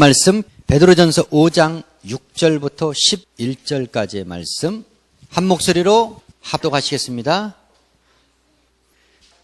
말씀 베드로전서 5장 6절부터 11절까지의 말씀 한 목소리로 합독하시겠습니다.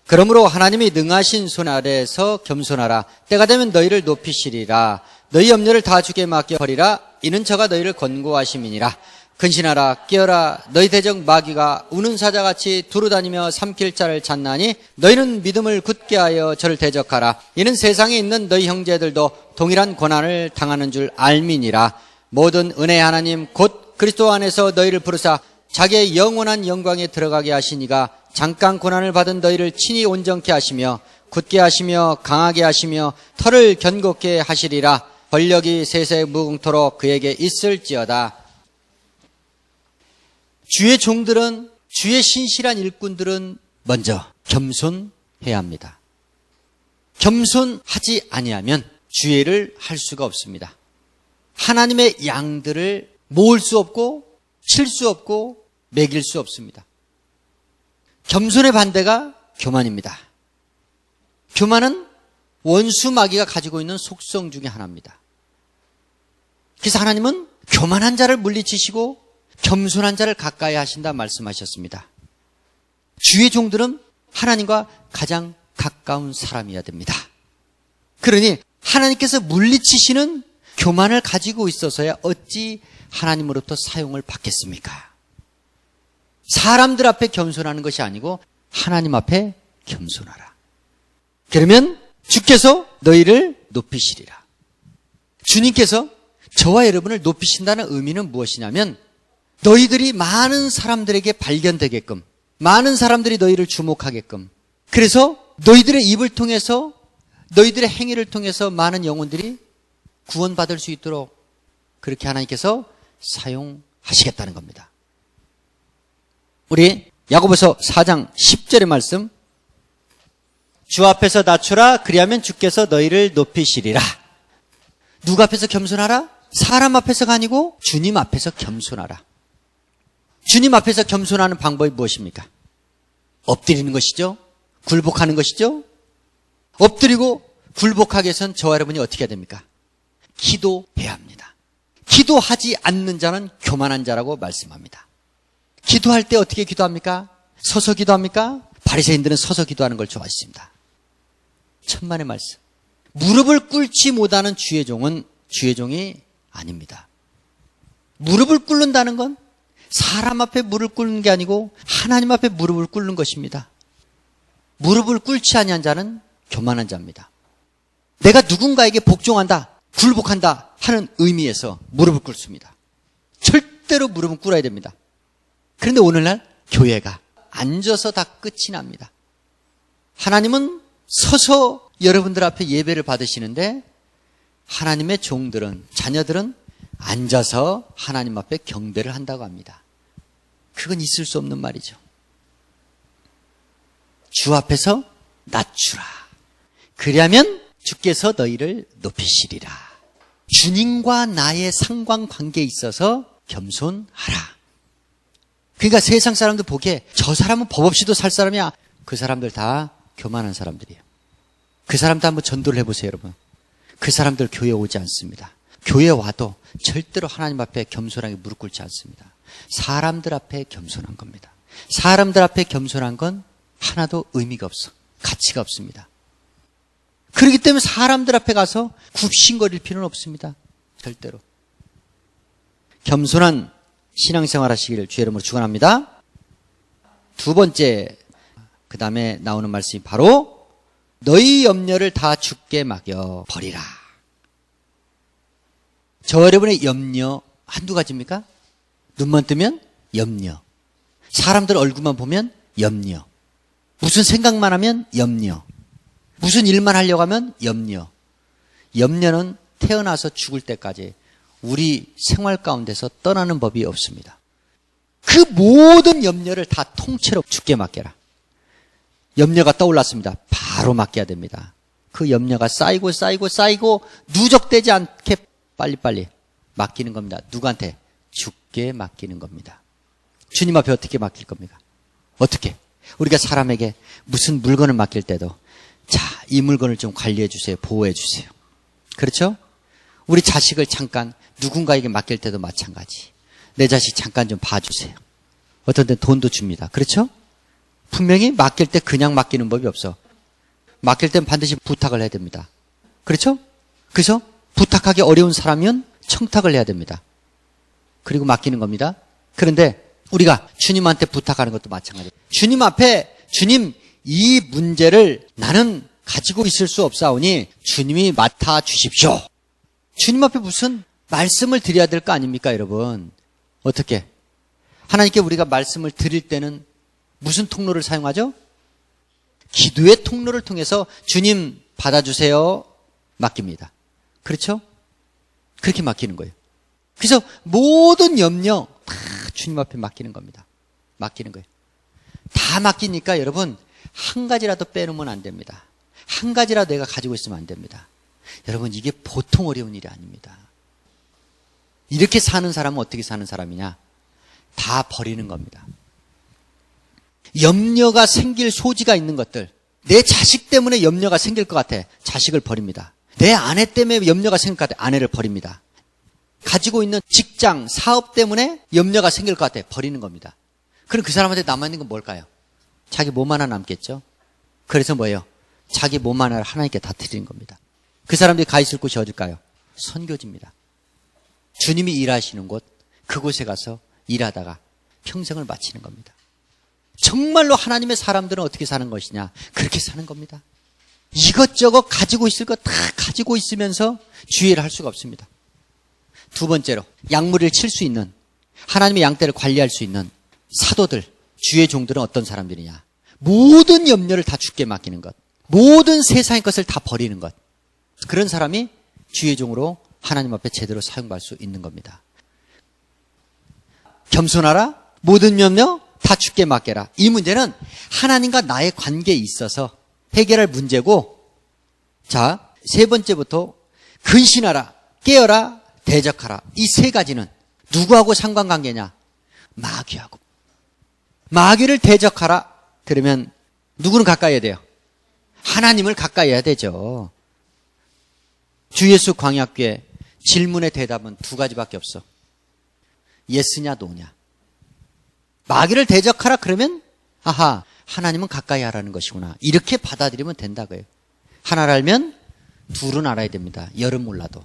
그러므로 하나님이 능하신 손 아래에서 겸손하라. 때가 되면 너희를 높이시리라. 너희 염려를 다 주게 맡겨 버리라. 이는 저가 너희를 권고하심이니라. 근신하라 깨어라 너희 대적 마귀가 우는 사자같이 두루다니며 삼킬 자를 찾나니 너희는 믿음을 굳게 하여 저를 대적하라. 이는 세상에 있는 너희 형제들도 동일한 고난을 당하는 줄 알미니라. 모든 은혜 하나님 곧 그리스도 안에서 너희를 부르사 자기의 영원한 영광에 들어가게 하시니가 잠깐 고난을 받은 너희를 친히 온전케 하시며 굳게 하시며 강하게 하시며 털을 견고케 하시리라. 권력이 세세 무궁토록 그에게 있을지어다 주의 종들은 주의 신실한 일꾼들은 먼저 겸손해야 합니다. 겸손하지 아니하면 주의를 할 수가 없습니다. 하나님의 양들을 모을 수 없고 칠 수 없고 매길 수 없습니다. 겸손의 반대가 교만입니다. 교만은 원수 마귀가 가지고 있는 속성 중의 하나입니다. 그래서 하나님은 교만한 자를 물리치시고 겸손한 자를 가까이 하신다 말씀하셨습니다. 주의 종들은 하나님과 가장 가까운 사람이어야 됩니다. 그러니 하나님께서 물리치시는 교만을 가지고 있어서야 어찌 하나님으로부터 사용을 받겠습니까? 사람들 앞에 겸손하는 것이 아니고 하나님 앞에 겸손하라. 그러면 주께서 너희를 높이시리라. 주님께서 저와 여러분을 높이신다는 의미는 무엇이냐면 너희들이 많은 사람들에게 발견되게끔 많은 사람들이 너희를 주목하게끔 그래서 너희들의 입을 통해서 너희들의 행위를 통해서 많은 영혼들이 구원받을 수 있도록 그렇게 하나님께서 사용하시겠다는 겁니다. 우리 야고보서 4장 10절의 말씀 주 앞에서 낮추라 그리하면 주께서 너희를 높이시리라. 누구 앞에서 겸손하라? 사람 앞에서가 아니고 주님 앞에서 겸손하라. 주님 앞에서 겸손하는 방법이 무엇입니까? 엎드리는 것이죠? 굴복하는 것이죠? 엎드리고 굴복하기 위해서는 저와 여러분이 어떻게 해야 됩니까? 기도해야 합니다. 기도하지 않는 자는 교만한 자라고 말씀합니다. 기도할 때 어떻게 기도합니까? 서서 기도합니까? 바리새인들은 서서 기도하는 걸 좋아했습니다. 천만의 말씀. 무릎을 꿇지 못하는 주의 종은 주의 종이 아닙니다. 무릎을 꿇는다는 건 사람 앞에 무릎을 꿇는 게 아니고 하나님 앞에 무릎을 꿇는 것입니다. 무릎을 꿇지 아니한 자는 교만한 자입니다. 내가 누군가에게 복종한다, 굴복한다 하는 의미에서 무릎을 꿇습니다. 절대로 무릎은 꿇어야 됩니다. 그런데 오늘날 교회가 앉아서 다 끝이 납니다. 하나님은 서서 여러분들 앞에 예배를 받으시는데 하나님의 종들은 자녀들은 앉아서 하나님 앞에 경배를 한다고 합니다. 그건 있을 수 없는 말이죠. 주 앞에서 낮추라. 그리하면 주께서 너희를 높이시리라. 주님과 나의 상관 관계에 있어서 겸손하라. 그러니까 세상 사람들 보기에 저 사람은 법 없이도 살 사람이야. 그 사람들 다 교만한 사람들이에요. 그 사람도 한번 전도를 해보세요, 여러분. 그 사람들 교회 오지 않습니다. 교회 와도 절대로 하나님 앞에 겸손하게 무릎 꿇지 않습니다. 사람들 앞에 겸손한 겁니다. 사람들 앞에 겸손한 건 하나도 의미가 없어. 가치가 없습니다. 그렇기 때문에 사람들 앞에 가서 굽신거릴 필요는 없습니다. 절대로. 겸손한 신앙생활 하시기를 주의 이름으로 축원합니다. 두 번째 그 다음에 나오는 말씀이 바로 너희 염려를 다 죽게 막여 버리라. 저 여러분의 염려 한두 가지입니까? 눈만 뜨면 염려. 사람들 얼굴만 보면 염려. 무슨 생각만 하면 염려. 무슨 일만 하려고 하면 염려. 염려는 태어나서 죽을 때까지 우리 생활 가운데서 떠나는 법이 없습니다. 그 모든 염려를 다 통째로 죽게 맡겨라. 염려가 떠올랐습니다. 바로 맡겨야 됩니다. 그 염려가 쌓이고 쌓이고 쌓이고 누적되지 않게 빨리빨리 맡기는 겁니다. 누구한테? 죽게 맡기는 겁니다. 주님 앞에 어떻게 맡길 겁니까? 어떻게? 우리가 사람에게 무슨 물건을 맡길 때도 자, 이 물건을 좀 관리해 주세요. 보호해 주세요. 그렇죠? 우리 자식을 잠깐 누군가에게 맡길 때도 마찬가지. 내 자식 잠깐 좀 봐주세요. 어떤 때 돈도 줍니다. 그렇죠? 분명히 맡길 때 그냥 맡기는 법이 없어. 맡길 땐 반드시 부탁을 해야 됩니다. 그렇죠? 그래서 부탁하기 어려운 사람이면 청탁을 해야 됩니다. 그리고 맡기는 겁니다. 그런데 우리가 주님한테 부탁하는 것도 마찬가지예요. 주님 앞에 주님 이 문제를 나는 가지고 있을 수 없사오니 주님이 맡아 주십시오. 주님 앞에 무슨 말씀을 드려야 될 거 아닙니까, 여러분? 어떻게? 하나님께 우리가 말씀을 드릴 때는 무슨 통로를 사용하죠? 기도의 통로를 통해서 주님 받아주세요. 맡깁니다. 그렇죠? 그렇게 맡기는 거예요. 그래서 모든 염려 다 주님 앞에 맡기는 겁니다. 맡기는 거예요. 다 맡기니까 여러분 한 가지라도 빼놓으면 안 됩니다. 한 가지라도 내가 가지고 있으면 안 됩니다. 여러분 이게 보통 어려운 일이 아닙니다. 이렇게 사는 사람은 어떻게 사는 사람이냐? 다 버리는 겁니다. 염려가 생길 소지가 있는 것들. 내 자식 때문에 염려가 생길 것 같아. 자식을 버립니다. 내 아내 때문에 염려가 생길 것 같아. 아내를 버립니다. 가지고 있는 직장, 사업 때문에 염려가 생길 것 같아. 버리는 겁니다. 그럼 그 사람한테 남아있는 건 뭘까요? 자기 몸 하나 남겠죠? 그래서 뭐예요? 자기 몸 하나를 하나님께 다 드리는 겁니다. 그 사람들이 가 있을 곳이 어딜까요? 선교지입니다. 주님이 일하시는 곳, 그곳에 가서 일하다가 평생을 마치는 겁니다. 정말로 하나님의 사람들은 어떻게 사는 것이냐? 그렇게 사는 겁니다. 이것저것 가지고 있을 것다 가지고 있으면서 주의를 할 수가 없습니다. 두 번째로, 양무리를 칠 수 있는, 하나님의 양떼를 관리할 수 있는 사도들, 주의 종들은 어떤 사람들이냐? 모든 염려를 다 죽게 맡기는 것. 모든 세상의 것을 다 버리는 것. 그런 사람이 주의 종으로 하나님 앞에 제대로 사용받을 수 있는 겁니다. 겸손하라? 모든 염려 다 죽게 맡겨라. 이 문제는 하나님과 나의 관계에 있어서 해결할 문제고, 자, 세 번째부터 근신하라, 깨어라, 대적하라. 이 세 가지는 누구하고 상관관계냐? 마귀하고. 마귀를 대적하라. 그러면 누구는 가까이 해야 돼요? 하나님을 가까이 해야 되죠. 주 예수 광약교회 질문의 대답은 두 가지밖에 없어. 예스냐 노냐. 마귀를 대적하라 그러면 아하 하나님은 가까이 하라는 것이구나. 이렇게 받아들이면 된다고요. 하나를 알면 둘은 알아야 됩니다. 열은 몰라도.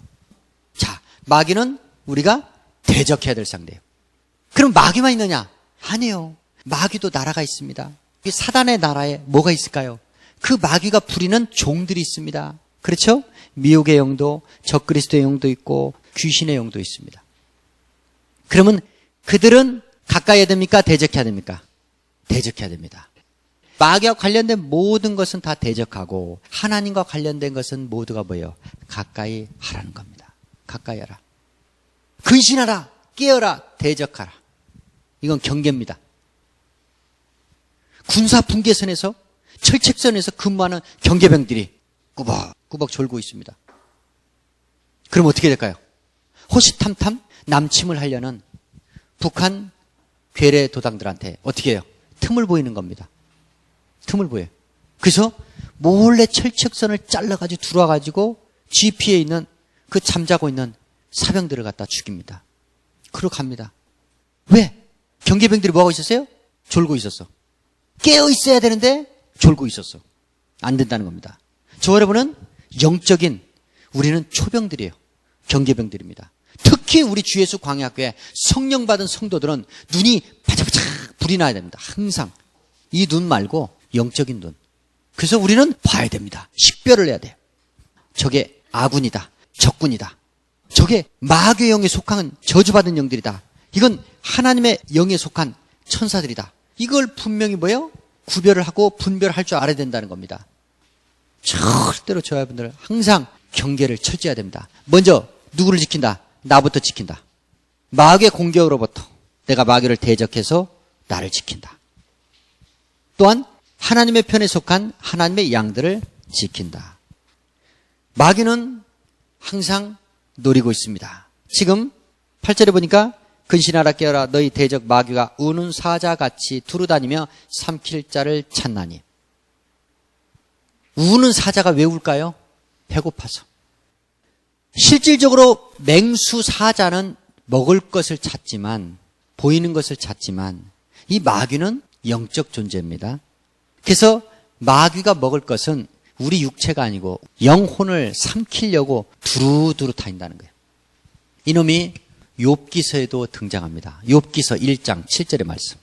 자, 마귀는 우리가 대적해야 될 상대예요. 그럼 마귀만 있느냐? 아니에요. 마귀도 나라가 있습니다. 사단의 나라에 뭐가 있을까요? 그 마귀가 부리는 종들이 있습니다. 그렇죠? 미혹의 영도, 적그리스도의 영도 있고 귀신의 영도 있습니다. 그러면 그들은 가까이 해야 됩니까? 대적해야 됩니까? 대적해야 됩니다. 마귀와 관련된 모든 것은 다 대적하고 하나님과 관련된 것은 모두가 뭐예요? 가까이 하라는 겁니다. 가까이 하라. 근신하라. 깨어라. 대적하라. 이건 경계입니다. 군사 분계선에서 철책선에서 근무하는 경계병들이 꾸벅꾸벅 졸고 있습니다. 그럼 어떻게 될까요? 호시탐탐 남침을 하려는 북한 괴뢰 도당들한테 어떻게 해요? 틈을 보이는 겁니다. 틈을 보여요. 그래서 몰래 철책선을 잘라가지고 들어와가지고 GP에 있는 그 잠자고 있는 사병들을 갖다 죽입니다. 그러고 갑니다. 왜? 경계병들이 뭐하고 있었어요? 졸고 있었어. 깨어 있어야 되는데 졸고 있었어. 안 된다는 겁니다. 저 여러분은 영적인 우리는 초병들이에요. 경계병들입니다. 특히 우리 주 예수 광야학교에 성령 받은 성도들은 눈이 바짝바짝 불이 나야 됩니다. 항상 이 눈 말고 영적인 눈. 그래서 우리는 봐야 됩니다. 식별을 해야 돼요. 저게 아군이다. 적군이다. 저게 마귀의 영에 속한 저주받은 영들이다. 이건 하나님의 영에 속한 천사들이다. 이걸 분명히 뭐예요? 구별을 하고 분별할 줄 알아야 된다는 겁니다. 절대로 저 여러분들 항상 경계를 철저해야 됩니다. 먼저 누구를 지킨다? 나부터 지킨다. 마귀의 공격으로부터 내가 마귀를 대적해서 나를 지킨다. 또한 하나님의 편에 속한 하나님의 양들을 지킨다. 마귀는 항상 노리고 있습니다. 지금 8절에 보니까 근신하라 깨어라 너희 대적 마귀가 우는 사자같이 두루다니며 삼킬 자를 찾나니 우는 사자가 왜 울까요? 배고파서 실질적으로 맹수 사자는 먹을 것을 찾지만 보이는 것을 찾지만 이 마귀는 영적 존재입니다. 그래서 마귀가 먹을 것은 우리 육체가 아니고 영혼을 삼키려고 두루두루 다닌다는 거예요. 이놈이 욥기서에도 등장합니다. 욥기서 1장 7절의 말씀.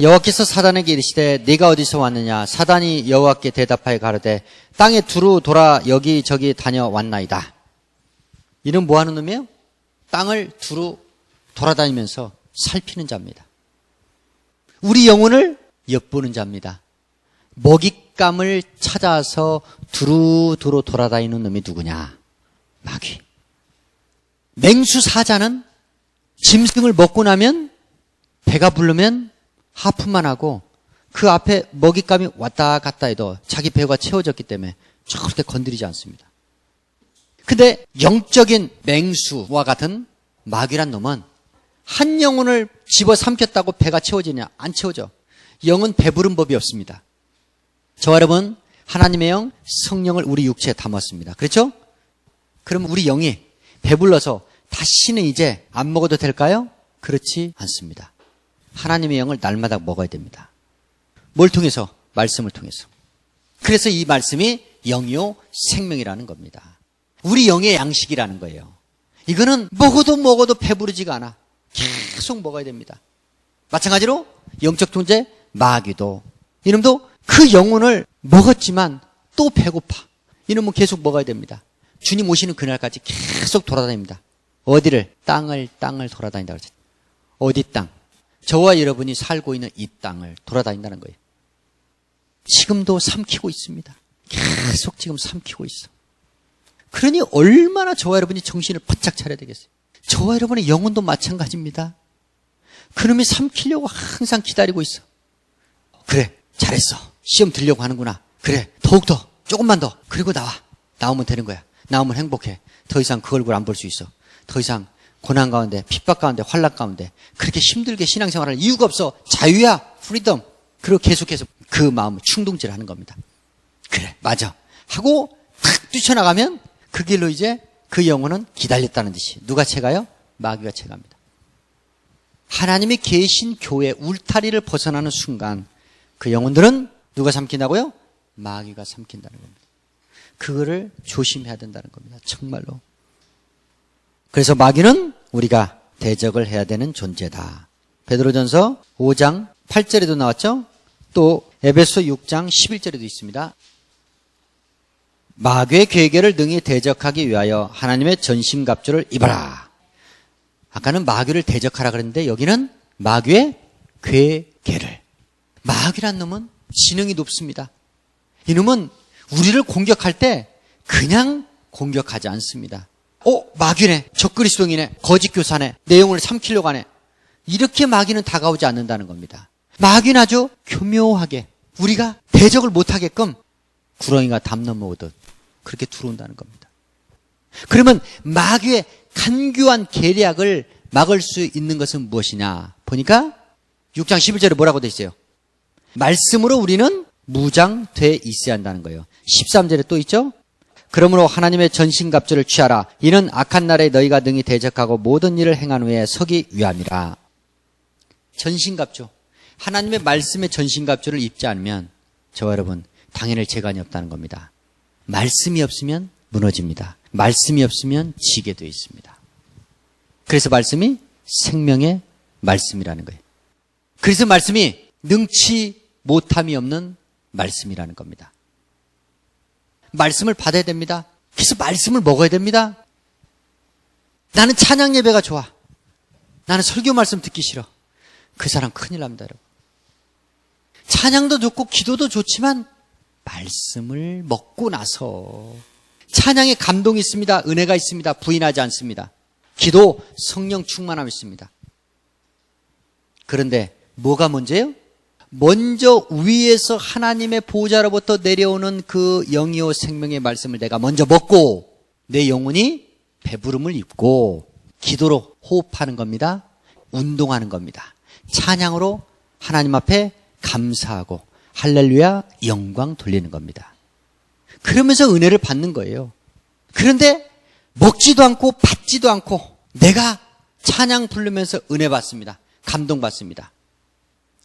여호와께서 사단에게 이르시되 네가 어디서 왔느냐 사단이 여호와께 대답하여 가로되 땅에 두루 돌아 여기저기 다녀왔나이다. 이는 뭐 하는 놈이에요? 땅을 두루 돌아다니면서 살피는 자입니다. 우리 영혼을 엿보는 자입니다. 먹잇감을 찾아서 두루두루 돌아다니는 놈이 누구냐? 마귀. 맹수 사자는 짐승을 먹고 나면 배가 부르면 하품만 하고 그 앞에 먹잇감이 왔다 갔다 해도 자기 배가 채워졌기 때문에 절대 건드리지 않습니다. 근데 영적인 맹수와 같은 마귀란 놈은 한 영혼을 집어 삼켰다고 배가 채워지냐? 안 채워져. 영은 배부른 법이 없습니다. 저와 여러분, 하나님의 영, 성령을 우리 육체에 담았습니다. 그렇죠? 그럼 우리 영이 배불러서 다시는 이제 안 먹어도 될까요? 그렇지 않습니다. 하나님의 영을 날마다 먹어야 됩니다. 뭘 통해서? 말씀을 통해서. 그래서 이 말씀이 영이요 생명이라는 겁니다. 우리 영의 양식이라는 거예요. 이거는 먹어도 먹어도 배부르지가 않아. 계속 먹어야 됩니다. 마찬가지로 영적 존재 마귀도 이놈도 그 영혼을 먹었지만 또 배고파. 이놈은 계속 먹어야 됩니다. 주님 오시는 그날까지 계속 돌아다닙니다. 어디를? 땅을, 땅을 돌아다닌다 그러죠. 어디 땅? 저와 여러분이 살고 있는 이 땅을 돌아다닌다는 거예요. 지금도 삼키고 있습니다. 계속 지금 삼키고 있어. 그러니 얼마나 저와 여러분이 정신을 바짝 차려야 되겠어요. 저와 여러분의 영혼도 마찬가지입니다. 그놈이 삼키려고 항상 기다리고 있어. 그래, 잘했어. 시험 들려고 하는구나. 그래, 더욱더, 조금만 더. 그리고 나와. 나오면 되는 거야. 나오면 행복해. 더 이상 그 얼굴 안 볼 수 있어. 더 이상 고난 가운데, 핍박 가운데, 환락 가운데, 그렇게 힘들게 신앙생활할 이유가 없어. 자유야, 프리덤. 그리고 계속해서 그 마음을 충동질 하는 겁니다. 그래, 맞아. 하고 탁 뛰쳐나가면 그 길로 이제 그 영혼은 기다렸다는 듯이. 누가 채가요? 마귀가 채갑니다. 하나님이 계신 교회 울타리를 벗어나는 순간 그 영혼들은 누가 삼킨다고요? 마귀가 삼킨다는 겁니다. 그거를 조심해야 된다는 겁니다. 정말로. 그래서 마귀는 우리가 대적을 해야 되는 존재다. 베드로전서 5장 8절에도 나왔죠? 또 에베소 6장 11절에도 있습니다. 마귀의 괴계를 능히 대적하기 위하여 하나님의 전신갑주를 입어라. 아까는 마귀를 대적하라 그랬는데 여기는 마귀의 괴계를. 마귀란 놈은 지능이 높습니다. 이놈은 우리를 공격할 때 그냥 공격하지 않습니다. 어, 마귀네. 적그리스도이네. 거짓 교사네. 내용을 삼키려고 하네. 이렇게 마귀는 다가오지 않는다는 겁니다. 마귀는 아주 교묘하게 우리가 대적을 못하게끔 구렁이가 담 넘어오듯 그렇게 들어온다는 겁니다. 그러면 마귀의 간교한 계략을 막을 수 있는 것은 무엇이냐? 보니까 6장 11절에 뭐라고 되어 있어요? 말씀으로 우리는 무장돼 있어야 한다는 거예요. 13절에 또 있죠? 그러므로 하나님의 전신갑주를 취하라. 이는 악한 날에 너희가 능히 대적하고 모든 일을 행한 후에 서기 위함이라. 전신갑주. 하나님의 말씀의 전신갑주를 입지 않으면 저와 여러분 당연히 재간이 없다는 겁니다. 말씀이 없으면 무너집니다. 말씀이 없으면 지게 되어 있습니다. 그래서 말씀이 생명의 말씀이라는 거예요. 그래서 말씀이 능치 못함이 없는 말씀이라는 겁니다. 말씀을 받아야 됩니다. 그래서 말씀을 먹어야 됩니다. 나는 찬양 예배가 좋아. 나는 설교 말씀 듣기 싫어. 그 사람 큰일 납니다, 여러분. 찬양도 좋고 기도도 좋지만 말씀을 먹고 나서 찬양에 감동이 있습니다. 은혜가 있습니다. 부인하지 않습니다. 기도 성령 충만함이 있습니다. 그런데 뭐가 문제예요? 먼저 위에서 하나님의 보좌로부터 내려오는 그 영이요 생명의 말씀을 내가 먼저 먹고 내 영혼이 배부름을 입고 기도로 호흡하는 겁니다. 운동하는 겁니다. 찬양으로 하나님 앞에 감사하고 할렐루야 영광 돌리는 겁니다. 그러면서 은혜를 받는 거예요. 그런데 먹지도 않고 받지도 않고 내가 찬양 부르면서 은혜 받습니다. 감동 받습니다.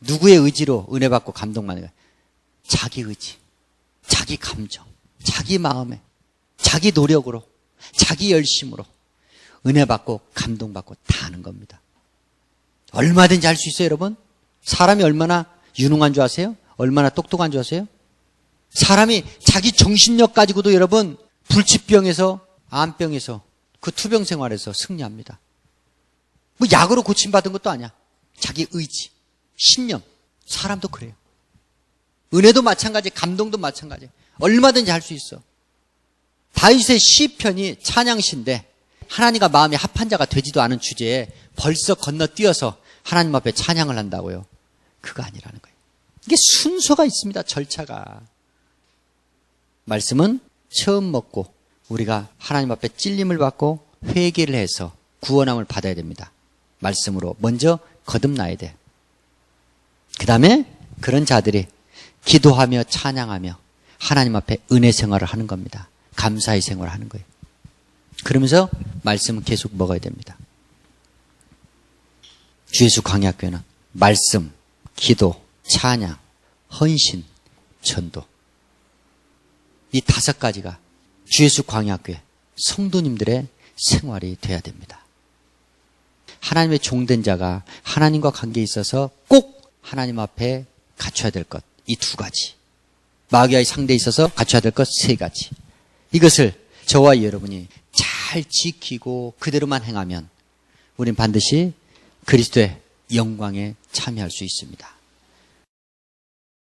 누구의 의지로 은혜 받고 감동 받는 거예요? 자기 의지, 자기 감정, 자기 마음에, 자기 노력으로, 자기 열심으로 은혜 받고 감동 받고 다 하는 겁니다. 얼마든지 할 수 있어요, 여러분? 사람이 얼마나 유능한 줄 아세요? 얼마나 똑똑한 줄 아세요? 사람이 자기 정신력 가지고도 여러분 불치병에서 암병에서 그 투병 생활에서 승리합니다. 뭐 약으로 고침받은 것도 아니야. 자기 의지, 신념. 사람도 그래요. 은혜도 마찬가지, 감동도 마찬가지. 얼마든지 할 수 있어. 다윗의 시편이 찬양시인데 하나님과 마음이 합한 자가 되지도 않은 주제에 벌써 건너뛰어서 하나님 앞에 찬양을 한다고요. 그거 아니라는 거예요. 이게 순서가 있습니다. 절차가. 말씀은 처음 먹고 우리가 하나님 앞에 찔림을 받고 회개를 해서 구원함을 받아야 됩니다. 말씀으로 먼저 거듭나야 돼. 그 다음에 그런 자들이 기도하며 찬양하며 하나님 앞에 은혜 생활을 하는 겁니다. 감사의 생활을 하는 거예요. 그러면서 말씀은 계속 먹어야 됩니다. 주예수 광야교회는 말씀, 기도, 찬양, 헌신, 전도 이 다섯 가지가 주예수 광야교회 성도님들의 생활이 돼야 됩니다. 하나님의 종된 자가 하나님과 관계에 있어서 꼭 하나님 앞에 갖춰야 될 것, 이 두 가지. 마귀와의 상대에 있어서 갖춰야 될 것 세 가지. 이것을 저와 여러분이 잘 지키고 그대로만 행하면 우린 반드시 그리스도의 영광에 참여할 수 있습니다.